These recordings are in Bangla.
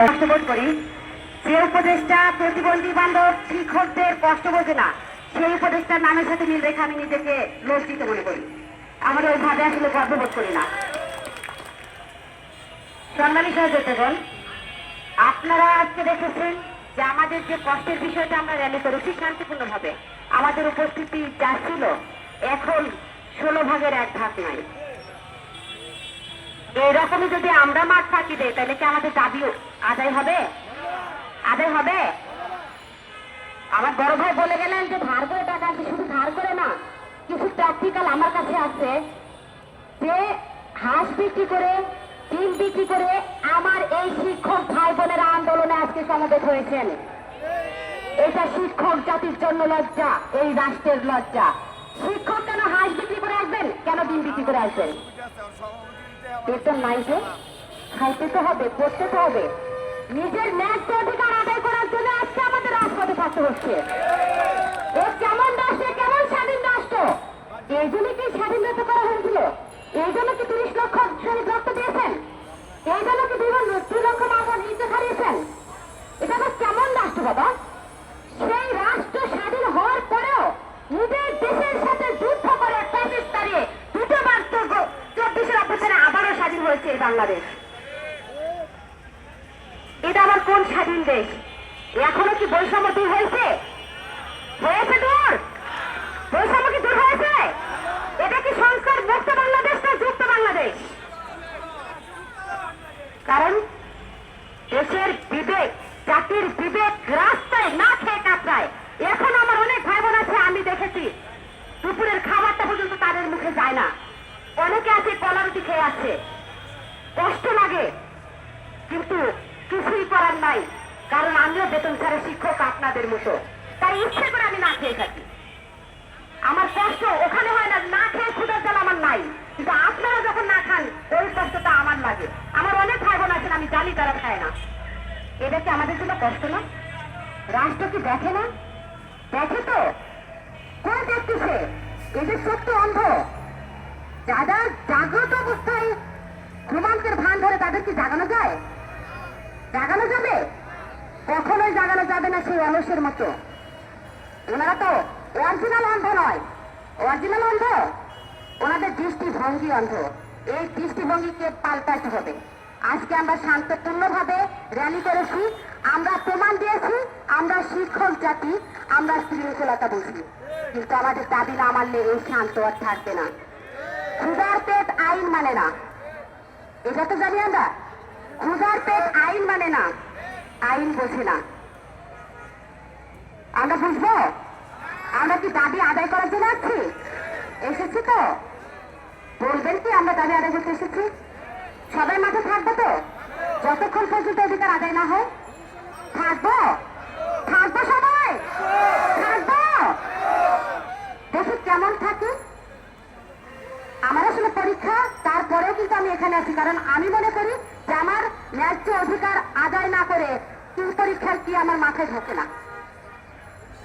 কষ্টবোধ করি। যে উপদেশটা প্রতিবন্ধী বান্ধব শিক্ষকদের কষ্ট না, সেই উপদেশটার নামের সাথে মিল রেখে আমি নিজেকে লজ্জিত মনে করি। আমরা ওইভাবে আসলে গর্ববোধ করি না। সম্মানিত সহযোগিতাগণ আপনারা আজকে দেখেছেন যে আমাদের যে কষ্টের বিষয়টা আমরা র্যালি করেছি শান্তিপূর্ণভাবে, আমাদের উপস্থিতি যা ছিল, এখন ষোলো ভাগের এক ভাগ নাই এইরকমই যদি আমরা মাঠ ফাঁকি দেই, তাহলে কি আমাদের দাবি আদায় হবে? আদায় হবে? আমার বড় ভাই বলে গেলেন যে ধার করে টাকা আছে, শুধু ধার করে না, কিছু প্র্যাকটিক্যাল আমার কাছে আছে যে হাঁস বিক্রি করে, ডিম বিক্রি করে আমার এই শিক্ষক ভাই বোনেরা আন্দোলনে আজকে সমবেত হয়েছেন। এটা শিক্ষক জাতির জন্য লজ্জা, এই রাষ্ট্রের লজ্জা। শিক্ষক কেন হাঁস বিক্রি করে আসবেন? কেন ডিম বিক্রি করে আসবেন? বেতন নাই যে। খাইতে তো হবে, করতে তো হবে। নিজের ন্যায্য অধিকার আদায় করার জন্য আজকে আমাদের রাজপথে থাকতে হচ্ছে। ও কেমন রাষ্ট্র কেমন স্বাধীন রাষ্ট্র এই জন্য কি স্বাধীনতা করা হয়েছিল? এই জন্য কি তিরিশ লক্ষ শ্রমিক রক্ত দিয়েছেন? হয়েছে মতো। তাই ইচ্ছে করে আমি না খেয়ে থাকি। আমার কষ্ট ওখানে হয় না না খেয়ে ক্ষুদার জল আমার নাই। কিন্তু আপনারা যখন না খান, ওই কষ্টটা আমার লাগে। আমার অনেক ভাই বোন আছেন, আমি জানি তারা খায় না। এটা কি আমাদের জন্য কষ্ট না? রাষ্ট্র কি দেখে না? দেখে তো? কোন দেখতেছে এদের চোখ তো অন্ধ। যারা জাগ্রত অবস্থায় ঘুমান্তের ভান ধরে তাদের কি জাগানো যায়? জাগানো যাবে? কখনোই জাগানো যাবে না সেই অলসের মতো। ওনারা তো অরিজিনাল অন্ধ নয়। অরিজিনাল অন্ধ? ওনাদের দৃষ্টিভঙ্গি অন্ধ। এই দৃষ্টিভঙ্গিকে পাল্টাতে হবে। আজকে আমরা শান্তপূর্ণভাবে র্যালি করেছি। আমরা প্রমাণ দিয়েছি। আমরা শিক্ষক জাতি। আমরা শৃঙ্খলতা বুঝি। কিন্তু আমাদের দাবি না মানলে এই শান্ত আর থাকবে না। ক্ষুধার পেট আইন মানে না। এটা তো জানি আমরা। ক্ষুধার পেট আইন মানে না। আইন বোঝে না। আমরা বুঝব? আমরা কি দাবি আদায় করার জন্য আছি? এসেছি তো। বলবেন কি আমরা দাবি আদায় করতে এসেছি? সবাই মাঠে থাকব তো। যতক্ষণ পর্যন্ত অধিকার আদায় না হয়, থাকব। থাকব সবাই! থাকব! দেখি কেমন থাকি। আমার আসলে পরীক্ষা, তারপরেও কিন্তু আমি এখানে আছি, কারণ আমি মনে করি যে আমার ন্যায্য অধিকার আদায় না করে কি পরীক্ষার কি আমার মাথায় ঢোকে না?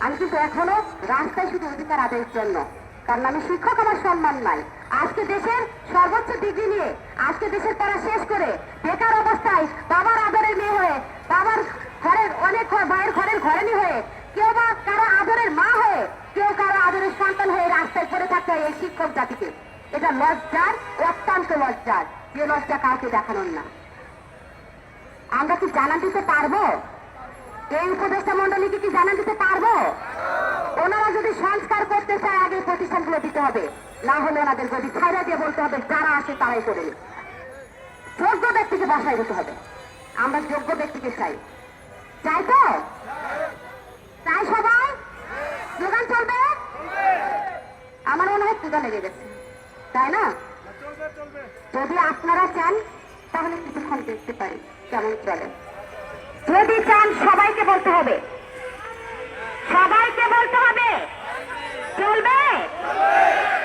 আমি কিন্তু এখনও রাস্তায় শুধু অধিকার আদায়ের জন্য। কারণ আমি শিক্ষক, আমার সম্মান নাই। আজকে দেশের সর্বোচ্চ ডিগ্রি নিয়ে, আজকে দেশের পড়া শেষ করে, বেকার অবস্থায় বাবার আদরের মেয়ে হয়ে, বাবার ঘরের অনেক ভাইয়ের ঘরের ঘরেনি হয়ে, কেউ বা কারও আদরের মা হয়ে, কেউ কারও আদরের সন্তান হয়ে রাস্তায় পড়ে থাকতে হয় এই শিক্ষক জাতিকে। এটা লজ্জার, অত্যন্ত লজ্জার। যে লজ্জা কাউকে দেখানোর না। আমরা কি জানান দিতে পারব? এই উপদেষ্টা মন্ডলীকে কি জানান দিতে পারব? ওনারা যদি সংস্কার করতে চায়, আগে প্রতিষ্ঠানগুলো দিতে হবে। না হলে ওনাদের যদি ছাইরা দিয়ে বলতে হবে, যারা আসে তারাই করে। যোগ্য ব্যক্তিকে বাসায় দিতে হবে। আমরা যোগ্য ব্যক্তিকে চাই। চাই তো? চাই সবাই? যোগান চলবে? আমার মনে হয় পূজা লেগে গেছে। তাই না? যদি আপনারা চান, তাহলে কিছুক্ষণ দেখতে পারি। কেমন চলে? যদি চান সবাইকে বলতে হবে। সবাইকে বলতে হবে। চলবে?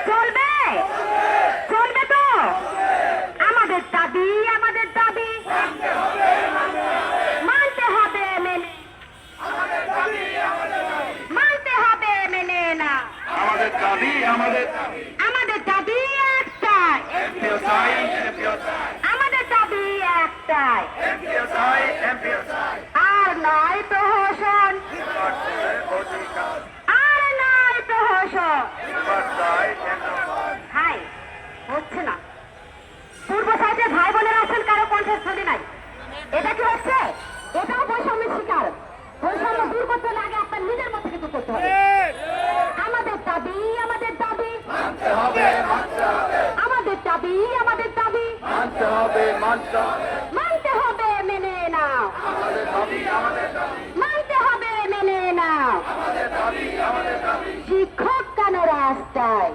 চলবে? চলবে তো? আমাদের দাবি আমাদের দাবি। মানতে হবে মেনে মানতে হবে মেনে না। আমাদের দাবি আমাদের আমাদের দাবি একটাই। মেয়েদের নাই। এটা কি হচ্ছে? এটাও বৈষম্যের শিকার। বৈষম্য দূর করতে লাগে আপনার নিজের মধ্যে কিন্তু করতে হবে। আমাদের দাবি আমাদের দাবি। আমাদের দাবি আমাদের দাবি। মানতে হবে মানতে হবে। মেনে নাও। মানতে হবে মেনে নাও। শিক্ষক কেন রাস্তায়?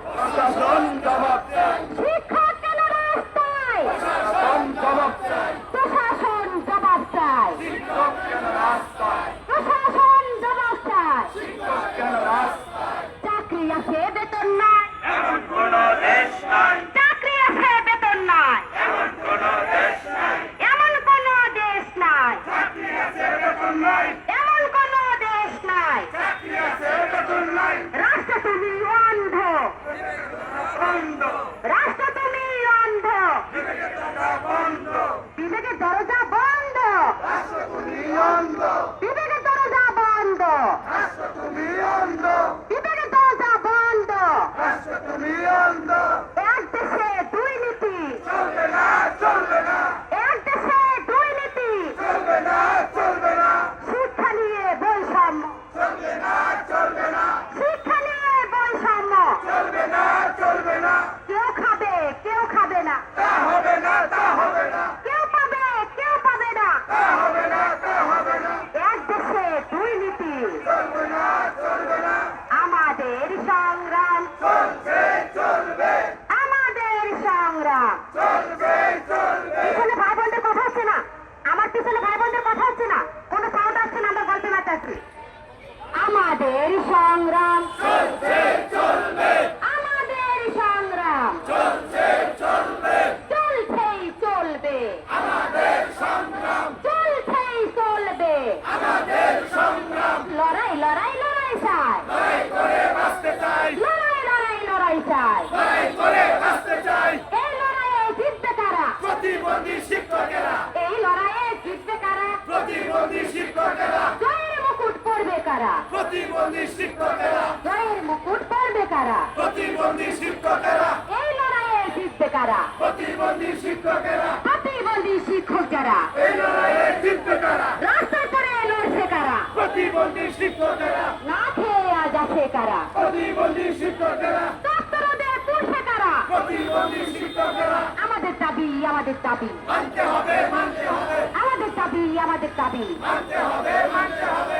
কারা? প্রতিবন্ধী শিক্ষকেরা। জয়ের মুকুট পড়বে কারা? প্রতিবন্ধী শিক্ষকেরা। এই লড়াইয়ে জিতবে কারা? প্রতিবন্ধী শিক্ষকেরা। প্রতিবন্ধী শিক্ষক এই লড়াইয়ে জিতবে কারা? রাস্তায় করে লড়ছে কারা? প্রতিবন্ধী শিক্ষকেরা। না খেয়ে আজ আছে কারা? প্রতিবন্ধী শিক্ষকেরা। ডাক্তারদের তুলছে কারা? প্রতিবন্ধী শিক্ষকেরা। আমাদের দাবি আমাদের দাবি। মানতে হবে মানতে হবে। আমাদের দাবি আমাদের দাবি। মানতে হবে মানতে হবে।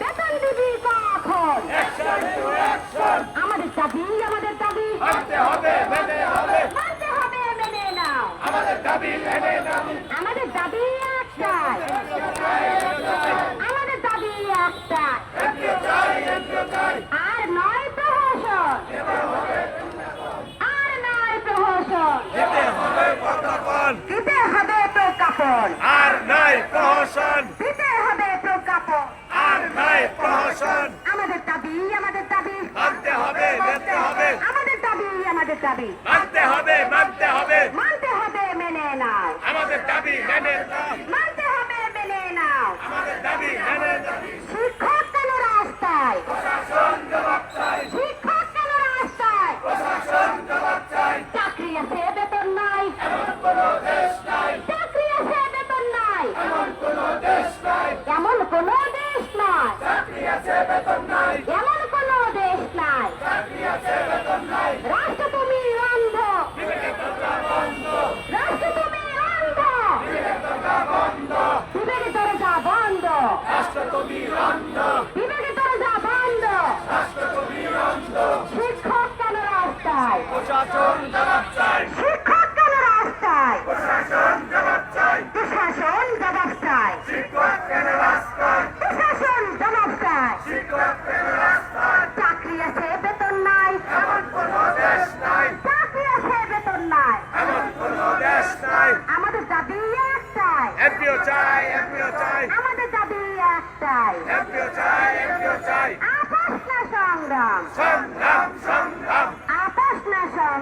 বেতন দিবি কখন? আমাদের দাবি আমাদের দাবি। মানতে হবে হবে মেনে নাও। আমাদের দাবি মেনে নাও। আমাদের দাবি দাবি। মানতে হবে মানতে হবে। মানতে হবে মেনে নাও। আমাদের দাবি মেনে নাও। মানতে হবে মেনে নাও। আমাদের দাবি মেনে নাও। শিক্ষক কেন রাস্তায় প্রশাসন জবাব চাই। শিক্ষক কেন রাস্তায় প্রশাসন জবাব চাই। চাকরি আছে বেতন নাই। এমন কোন দেশ নাই। চাকরি আছে বেতন নাই। এমন কোন দেশ নাই। এমন কোন দেশ নাই। চাকরি আছে বেতন Światowi Anna!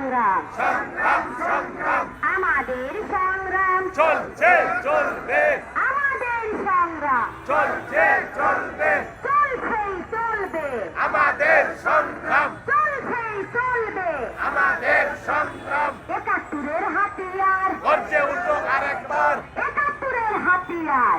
সংগ্রাম। সংগ্রাম সংগ্রাম। আমাদের সংগ্রাম। চলছে চলবে। আমাদের সংগ্রাম। চলছে চলবে। চলছেই চলবে। আমাদের সংগ্রাম। চলছেই চলবে। আমাদের সংগ্রাম। একাত্তরের হাতিয়ার। গর্জে উঠুক আরেকবার। একাত্তরের হাতিয়ার।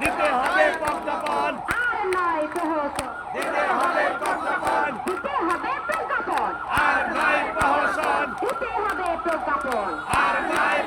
দিতে হবে প্রজ্ঞাপন আর নাই প্রহসন। দিতে হবে প্রজ্ঞাপন দিতে হবে প্রজ্ঞাপন। আর নাই প্রহসন। দিতে হবে প্রজ্ঞাপন। আর নাই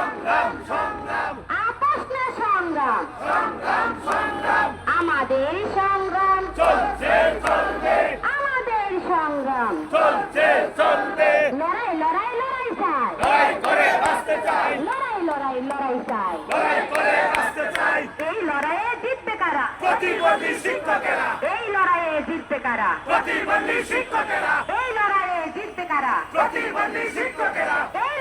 সংগ্রাম সংগ্রাম। আপোষে সংগ্রাম। সংগ্রাম সংগ্রাম। আমাদের সংগ্রাম। চলছে চলবে। আমাদের সংগ্রাম। চলছে চলবে। লড়াই লড়াই লড়াই চাই। লড়াই করে বাঁচতে চাই। লড়াই লড়াই লড়াই চাই। লড়াই করে বাঁচতে চাই। এই লড়াইয়ে জিতবে কারা? প্রতিবন্ধী শিক্ষকেরা। এই লড়াইয়ে জিতবে কারা? প্রতিবন্ধী শিক্ষকেরা। এই লড়াইয়ে জিতবে কারা? প্রতিবন্ধী শিক্ষকেরা। এই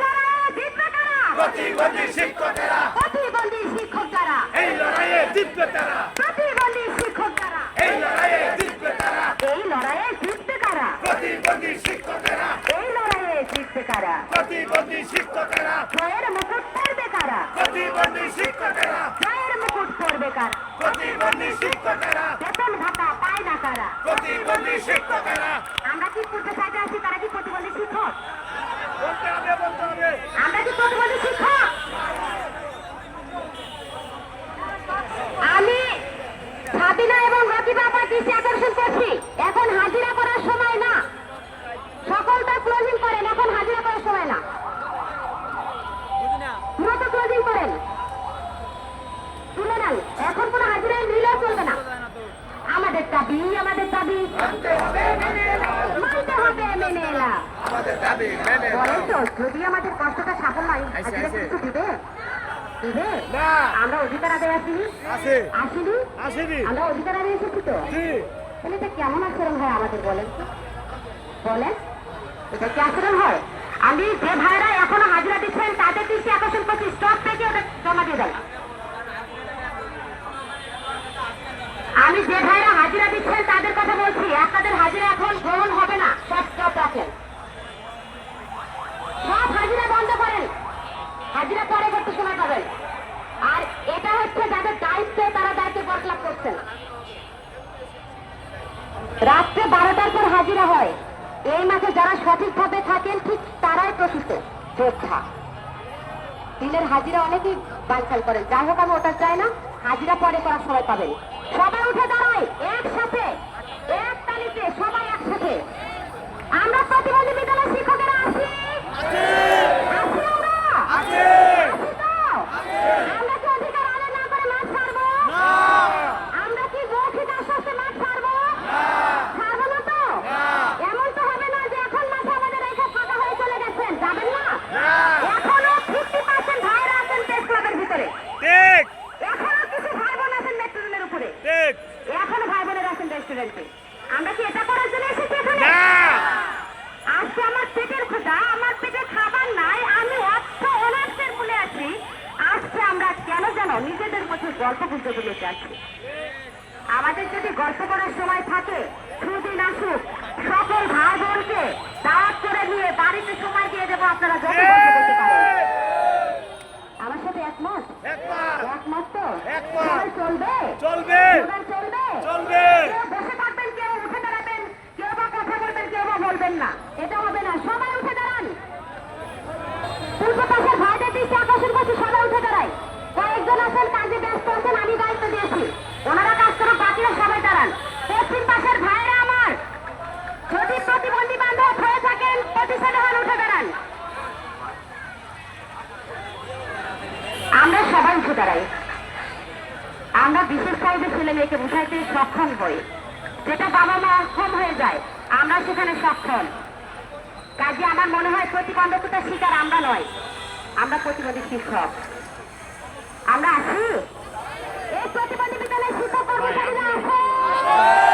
প্রতিবন্ধী শিক্ষকেরা। প্রতিবন্ধী শিক্ষক যারা এই লড়াইয়ে জিতবে তারা। প্রতিবন্ধী শিক্ষক যারা এই লড়াইয়ে জিতবে তারা। এই লড়াইয়ে জিতবে কারা? প্রতিবন্ধী শিক্ষকেরা। এই লড়াইয়ে জিতবে কারা? প্রতিবন্ধী শিক্ষকেরা। জয়ের মুকুট পড়বে কারা? প্রতিবন্ধী শিক্ষকেরা। জয়ের মুকুট পড়বে কারা? প্রতিবন্ধী শিক্ষকেরা। বেতন ভাতা পায় না কারা? প্রতিবন্ধী শিক্ষকেরা। আমরা কি পূর্বে সাইডে আছি তারা কি প্রতিবন্ধী শিক্ষক বলতে হবে বলতে হবে আমরা কি প্রতিবন্ধী শিক্ষক আমি সাবিনা এবং রকি বাবা দৃষ্টি আকর্ষণ করছি এখন হাজিরা করার সময় না সকলটা ক্লোজিং করেন এখন হাজিরা করার সময় না দ্রুত ক্লোজিং করেন তুলে নেন এখন কোনো হাজিরায় নিলেও চলবে না আমাদের দাবি আমাদের দাবি মানতে হবে মেনে নাও মানতে হবে মেনে এলা আমাদের দাবি মেনে নাও বলেন তো যদি আমাদের কষ্টটা সফল হয় হাজিরা কিছু দিবে দিবে না। আমরা অধিকার আদায় আসিনি। আছে। আসিনি? আসেনি। আমরা অধিকার আদায় এসেছি তো? জি। তাহলে এটা কেমন আচরণ হয় আমাদের বলেন বলেন। এটা কি আচরণ হয়? আমি যে ভাইরা এখনও হাজিরা দিচ্ছেন তাদের দৃষ্টি আকর্ষণ করছি। স্টক থেকে ওদের জমা দিয়ে দেন। আমি যে ভাইরা হাজিরা দিচ্ছেন তাদের কথা বলছি। আপনাদের হাজিরা এখন গ্রহণ করছেন রাত্রে বারোটার পর হাজিরা হয়। এই মাসে যারা সঠিকভাবে থাকেন, ঠিক তারাই প্রসূত যোদ্ধা। দিনের হাজিরা অনেকেই বানচাল করেন। যাই হোক, আমি ওটা চাই না। হাজিরা পরে করার সময় পাবেন। সবাই উঠে দাঁড়ায়। এক তালিতে সবাই একসাথে আমরা প্রতিবন্ধী বিদ্যালয় শিক্ষকেরা আছি আছি আমরা আছে আছি তো আমরা কি অধিকার আদায় না করে মাঠ ছাড়বো না আমরা কি মৌখিক আশ্বাসে মাঠ ছাড়বো ছাড়বো না তো এমন তো হবে না যে এখন মাঠে আমাদের রেখে ফাঁকা হয়ে চলে গেছেন যাবেন না না এখনও ফিফটি পার্সেন্ট ভাইরা আছেন প্রেস ক্লাবের ভিতরে ঠিক এখনও কিছু ভাই বোন আছেন মেট্রোলের উপরে ঠিক এখনও ভাই বোনেরা আছেন রেস্টুরেন্টে আমরা কি এটা করার জন্য এসেছি এখানে না আজকে আমার পেটের ক্ষুধা আমার পেটে খাবার নাই আমি অর্থ অনার্সের মূলে আছি আজকে আমরা কেন জানো নিজেদের মধ্যে গল্প গুলোতে আছি আমাদের যদি গল্প করার সময় থাকে সুদিন আসুক সকল ভাই বোনকে দাওয়াত করে নিয়ে বাড়িতে সময় দিয়ে দেবো আপনারা যত পারেন। আমার সাথে একমত? একমত। তো? চলবে? চলবে। চলবে? চলবে। বসে থাকবেন কেউ উঠে দাঁড়াবেন কেউ বা কথা বলবেন কেউ বা বলবেন না। এটা হবে না। সবাই উঠে দাঁড়ান। পূর্ব পাশের ভাইদের দৃষ্টি আকর্ষণ করছি সবাই উঠে দাঁড়াই কয়েকজন আছেন, কাজে ব্যস্ত আছেন, আমি দায়িত্ব দিয়েছি। ওনারা কাজ করুন বাকিরা সবাই দাঁড়ান। পশ্চিম পাশের ভাইরা আমার। যদি প্রতিবন্ধী বান্ধব হয়ে থাকেন প্রতিষ্ঠানে হন উঠে দাঁড়ান আমরা সবাই উঠে দাঁড়াই। আমরা বিশেষ সাইজের ছেলে মেয়েকে বুঝাইতে সক্ষম হই। যেটা বাবা মা অক্ষম হয়ে যায়, আমরা সেখানে সক্ষম। কাজে আমার মনে হয় প্রতিবন্ধকতার শিকার আমরা নয়। আমরা প্রতিবন্ধী শিক্ষক। আমরা আছি। এই প্রতিবন্ধী বিদ্যালয়ের শিক্ষক কর্মচারীরা আছে।